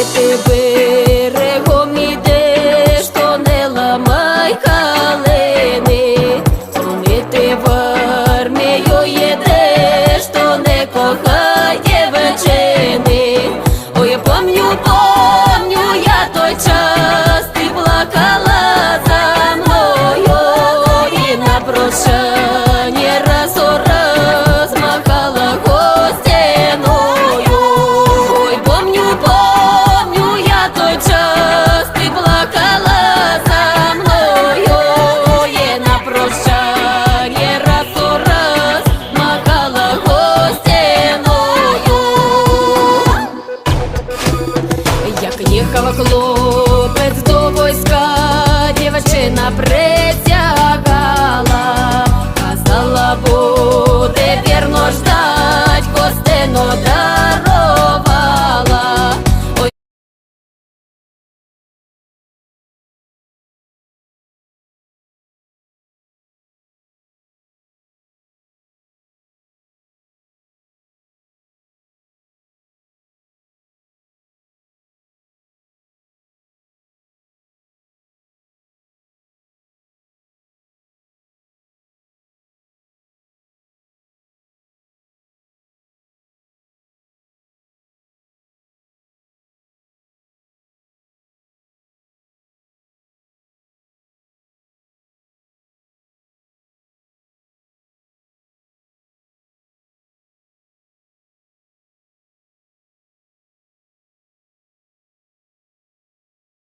Este fue буде вірно ждать, костино дарувати.